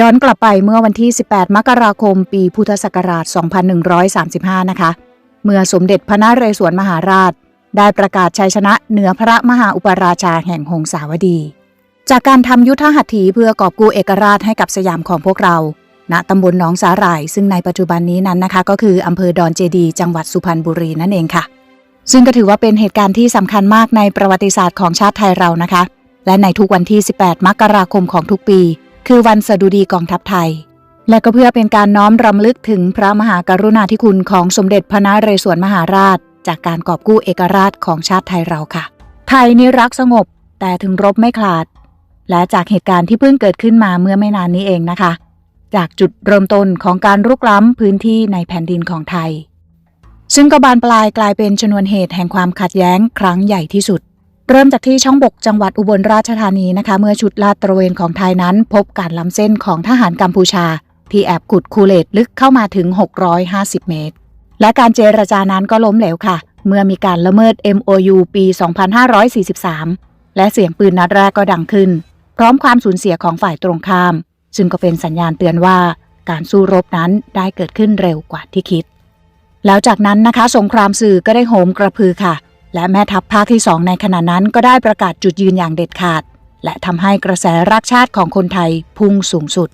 ย้อนกลับไปเมื่อวันที่ 18 มกราคม ปีพุทธศักราช 2135 นะคะ เมื่อสมเด็จพระนเรศวรมหาราช ได้ประกาศชัยชนะเหนือพระมหาอุปราชาแห่งหงสาวดี จากการทำยุทธหัตถีเพื่อกอบกู้เอกราชให้กับสยามของพวกเรา ณตำบลหนองสาหร่าย ซึ่งในปัจจุบันนี้นั้นนะคะ ก็คืออำเภอดอนเจดีจังหวัดสุพรรณบุรีนั่นเองค่ะ ซึ่งก็ถือว่าเป็นเหตุการณ์ที่สำคัญมากในประวัติศาสตร์ของชาติไทยเรานะคะ และในทุกวันที่ 18 มกราคมของทุกปี คือวันสดุดีกองทัพไทย และก็เพื่อเป็นการน้อมรำลึกถึงพระมหากรุณาธิคุณของสมเด็จพระนเรศวรมหาราช จากการกอบกู้เอกราชของชาติไทยเราค่ะ ไทยนี่รักสงบ แต่ถึงรบไม่คลาด และจากเหตุการณ์ที่เพิ่งเกิดขึ้นมาเมื่อไม่นานนี้เองนะคะ จากจุดเริ่มต้นของการรุกล้ำพื้นที่ในแผ่นดินของไทย ซึ่งก็บานปลายกลายเป็นชนวนเหตุแห่งความขัดแย้งครั้งใหญ่ที่สุด เริ่มจากที่ช่องบกจังหวัดอุบลราชธานีนะคะ เมื่อชุดลาดตระเวนของไทยนั้น พบการล้ำเส้นของทหารกัมพูชา ที่แอบขุดคูเลตลึกเข้ามาถึง 650 เมตร และการเจรจานั้นก็ล้มเหลวค่ะ เมื่อมีการละเมิด MOU ปี 2543 และเสียงปืนนัดแรกก็ดังขึ้น พร้อมความสูญเสียของฝ่ายตรงข้าม ซึ่งก็เป็นสัญญาณเตือนว่าการสู้รบนั้นได้เกิดขึ้นเร็วกว่าที่คิด แล้วจากนั้นนะคะ สงครามสื่อก็ได้โหมกระพือค่ะ และแม่ทัพภาคที่สองในขณะนั้นก็ได้ประกาศจุดยืนอย่างเด็ดขาด และทำให้กระแสรักชาติของคนไทยพุ่งสูงสุด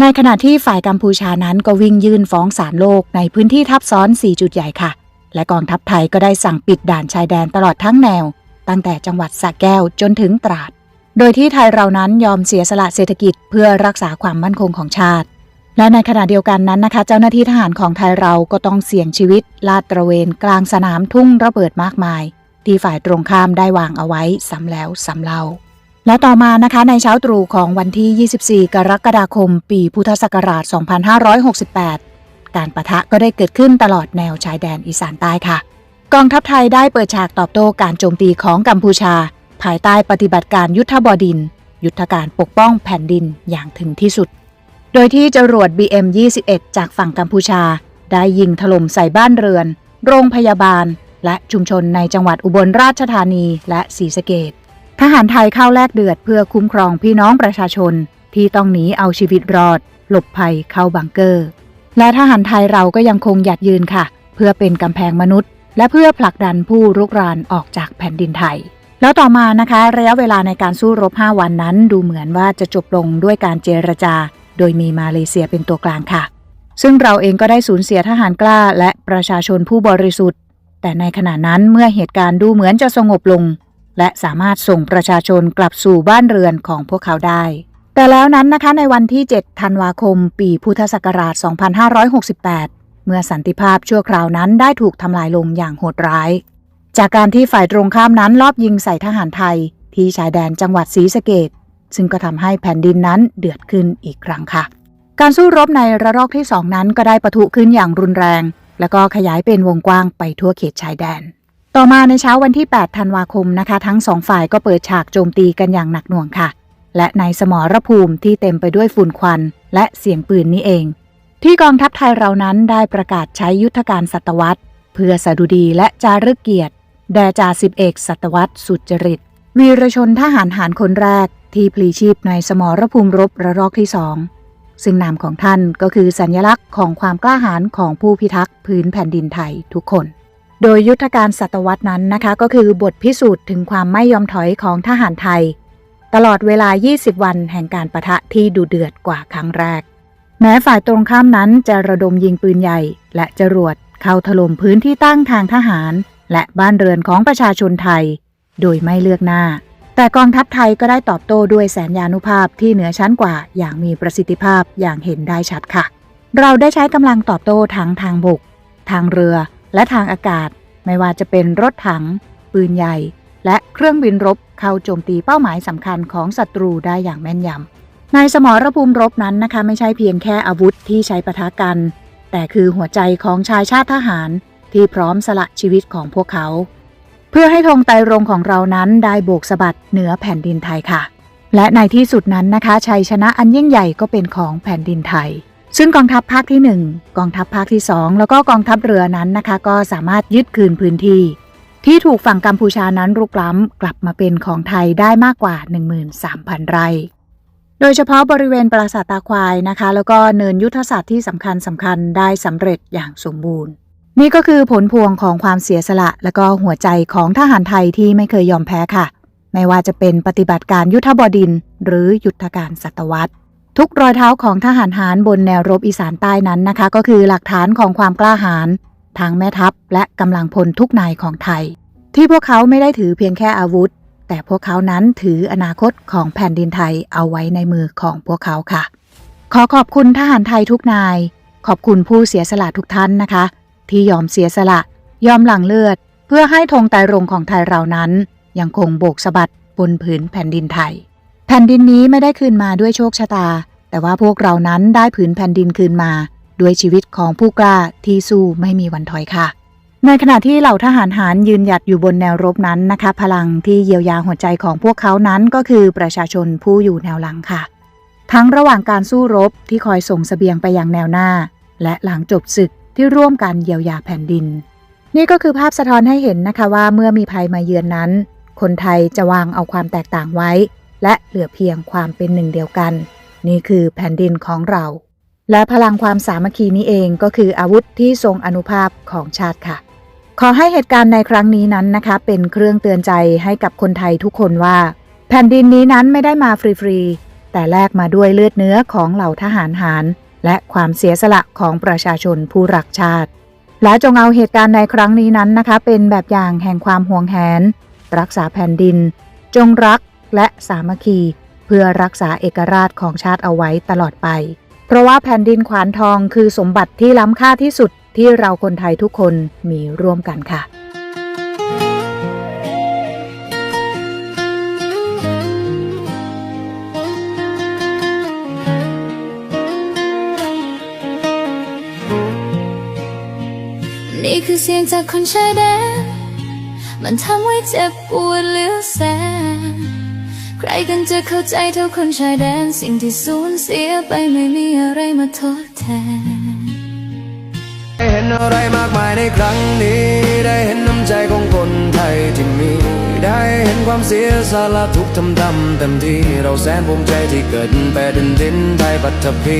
ในขณะที่ฝ่ายกัมพูชานั้นก็วิ่งยื่นฟ้องศาลโลกในพื้นที่ทับซ้อน 4 จุดใหญ่ค่ะ และกองทัพไทยก็ได้สั่งปิดด่านชายแดนตลอดทั้งแนว ตั้งแต่จังหวัดสระแก้วจนถึงตราด โดยที่ไทยเรานั้นยอมเสียสละเศรษฐกิจเพื่อรักษาความมั่นคงของชาติและในขณะเดียวกันนั้นนะคะ เจ้าหน้าที่ทหารของไทยเราก็ต้องเสี่ยงชีวิต ลาดตระเวนกลางสนามทุ่งระเบิดมากมาย ที่ฝ่ายตรงข้ามได้วางเอาไว้ซ้ำแล้วซ้ำเล่าและต่อมานะคะในเช้าตรู่ของวันที่ 24 กรกฎาคม ปีพุทธศักราช 2568 การประทะก็ได้เกิดขึ้นตลอดแนวชายแดนอีสานใต้ค่ะ กองทัพไทยได้เปิดฉากตอบโต้การโจมตีของกัมพูชา ภายใต้ปฏิบัติการยุทธบดินทร์ยุทธการปกป้องแผ่นดินอย่างถึงที่สุด โดยที่จรวด BM-21 จากฝั่งกัมพูชา ได้ยิงถล่มใส่บ้านเรือน โรงพยาบาล และชุมชนในจังหวัดอุบลราชธานีและศรีสะเกดทหารไทยเข้าแลกเดือดเพื่อคุ้มครองพี่น้องประชาชน ที่ต้องหนีเอาชีวิตรอด หลบภัยเข้าบังเกอร์ และทหารไทยเราก็ยังคงหยัดยืนค่ะ เพื่อเป็นกำแพงมนุษย์ และเพื่อผลักดันผู้รุกรานออกจากแผ่นดินไทย แล้วต่อมานะคะ ระยะเวลาในการสู้รบ 5 วันนั้น ดูเหมือนว่าจะจบลงด้วยการเจรจา โดยมีมาเลเซียเป็นตัวกลางค่ะ ซึ่งเราเองก็ได้สูญเสียทหารกล้าและประชาชนผู้บริสุทธิ์ แต่ในขณะนั้นเมื่อเหตุการณ์ดูเหมือนจะสงบลง และสามารถส่งประชาชนกลับสู่บ้านเรือนของพวกเขาได้ แต่แล้วนั้นนะคะในวันที่ 7 ธันวาคม ปีพุทธศักราช 2568 เมื่อสันติภาพชั่วคราวนั้นได้ถูกทำลายลงอย่างโหดร้าย จากการที่ฝ่ายตรงข้ามนั้นลอบยิงใส่ทหารไทย ที่ชายแดนจังหวัดศรีสะเกดซึ่งก็ทำให้แผ่นดินนั้นเดือดขึ้นอีกครั้งค่ะ การสู้รบในระลอกที่สองนั้นก็ได้ปะทุขึ้นอย่างรุนแรง แล้วก็ขยายเป็นวงกว้างไปทั่วเขตชายแดน ต่อมาในเช้าวันที่ 8 ธันวาคมนะคะ ทั้งสองฝ่ายก็เปิดฉากโจมตีกันอย่างหนักหน่วงค่ะ และในสมรภูมิที่เต็มไปด้วยฝุ่นควัน และเสียงปืนนี้เอง ที่กองทัพไทยเรานั้นได้ประกาศใช้ยุทธการสัตวรรษ เพื่อสดุดีและจารึกเกียรติแด่จ่าสิบเอกสัตวรรษสุจริตวีรชนทหารหารคนแรกที่พลีชีพในสมรภูมิรบระลอกที่สอง ซึ่งนามของท่านก็คือสัญลักษณ์ของความกล้าหาญของผู้พิทักษ์พื้นแผ่นดินไทยทุกคน โดยยุทธการศตวรรษนั้นนะคะ ก็คือบทพิสูจน์ถึงความไม่ยอมถอยของทหารไทย ตลอดเวลา 20 วันแห่งการประทะที่ดุเดือดกว่าครั้งแรก แม้ฝ่ายตรงข้ามนั้นจะระดมยิงปืนใหญ่ และจรวดเข้าถล่มพื้นที่ตั้งทางทหาร และบ้านเรือนของประชาชนไทย โดยไม่เลือกหน้า แต่กองทัพไทยก็ได้ตอบโต้ด้วยแสนยานุภาพที่เหนือชั้นกว่าอย่างมีประสิทธิภาพอย่างเห็นได้ชัดค่ะ เราได้ใช้กำลังตอบโต้ทั้งทางบก ทางเรือ และทางอากาศ ไม่ว่าจะเป็นรถถัง ปืนใหญ่ และเครื่องบินรบเข้าโจมตีเป้าหมายสำคัญของศัตรูได้อย่างแม่นยำในสมรภูมิรบนั้นนะคะไม่ใช่เพียงแค่อาวุธที่ใช้ปะทะกัน แต่คือหัวใจของชายชาติทหารที่พร้อมสละชีวิตของพวกเขา พื่อให้ธงไตรรงของเรานั้นได้โบกสะบัดเหนือแผ่นดินไทยค่ะ และในที่สุดนั้นนะคะ ชัยชนะอันยิ่งใหญ่ก็เป็นของแผ่นดินไทย ซึ่งกองทัพภาคที่ 1 กองทัพภาคที่ 2 แล้วก็กองทัพเรือนั้นนะคะ ก็สามารถยึดคืนพื้นที่ ที่ถูกฝั่งกัมพูชานั้นรุกล้ำกลับมาเป็นของไทยได้มากกว่า 13,000 ไร่ โดยเฉพาะบริเวณปราสาทตาควายนะคะ แล้วก็เนินยุทธศาสตร์ที่สำคัญสำคัญได้สำเร็จอย่างสมบูรณ์ นี่ก็คือผลพวงของความเสียสละและก็หัวใจของทหารไทยที่ไม่เคยยอมแพ้ค่ะ ไม่ว่าจะเป็นปฏิบัติการยุทธบดินทร์หรือยุทธการศตวรรษ ทุกรอยเท้าของทหารหารบนแนวรบอีสานใต้นั้นนะคะ ก็คือหลักฐานของความกล้าหาญทางแม่ทัพและกำลังพลทุกนายของไทย ที่พวกเขาไม่ได้ถือเพียงแค่อาวุธ แต่พวกเขานั้นถืออนาคตของแผ่นดินไทยเอาไว้ในมือของพวกเขาค่ะ ขอขอบคุณทหารไทยทุกนาย ขอบคุณผู้เสียสละทุกท่านนะคะ ที่ยอมเสียสละ ยอมหลั่งเลือด เพื่อให้ธงไตรรงของไทยเรานั้น ยังคงโบกสะบัดบนผืนแผ่นดินไทย แผ่นดินนี้ไม่ได้คืนมาด้วยโชคชะตา แต่ว่าพวกเรานั้นได้ผืนแผ่นดินคืนมาด้วยชีวิตของผู้กล้าที่สู้ไม่มีวันถอยค่ะ ในขณะที่เหล่าทหารหารยืนหยัดอยู่บนแนวรบนั้นนะคะ พลังที่เยียวยาหัวใจของพวกเขานั้นก็คือประชาชนผู้อยู่แนวหลังค่ะ ทั้งระหว่างการสู้รบที่คอยส่งเสบียงไปยังแนวหน้า และหลังจบศึก ที่ร่วมกันเยียวยาแผ่นดิน นี่ก็คือภาพสะท้อนให้เห็นนะคะว่าเมื่อมีภัยมาเยือนนั้น คนไทยจะวางเอาความแตกต่างไว้ และเหลือเพียงความเป็นหนึ่งเดียวกัน นี่คือแผ่นดินของเรา และพลังความสามัคคีนี้เองก็คืออาวุธที่ทรงอนุภาพของชาติค่ะ ขอให้เหตุการณ์ในครั้งนี้นั้นนะคะ เป็นเครื่องเตือนใจให้กับคนไทยทุกคนว่า แผ่นดินนี้นั้นไม่ได้มาฟรีๆแต่แลกมาด้วยเลือดเนื้อของเหล่าทหารหาร และความเสียสละของประชาชนผู้รักชาติ และจงเอาเหตุการณ์ในครั้งนี้นั้นนะคะ เป็นแบบอย่างแห่งความห่วงแหน รักษาแผ่นดิน จงรักและสามัคคี เพื่อรักษาเอกราชของชาติเอาไว้ตลอดไป เพราะว่าแผ่นดินขวานทองคือสมบัติที่ล้ำค่าที่สุดที่เราคนไทยทุกคนมีร่วมกันค่ะ นี่คือเสียงจากคนชายแดน มันทำให้เจ็บปวดเหลือแสน ใครกันจะเข้าใจเท่าคนชายแดน สิ่งที่สูญเสียไปไม่มีอะไรมาทดแทน ได้เห็นอะไรมากมายในครั้งนี้ ได้เห็นน้ำใจของคนไทยที่มี ได้เห็นความเสียสละทุกทำดำเต็มที่เราแสนภูมิใจที่เกิดเป็นดินไทยปัตภี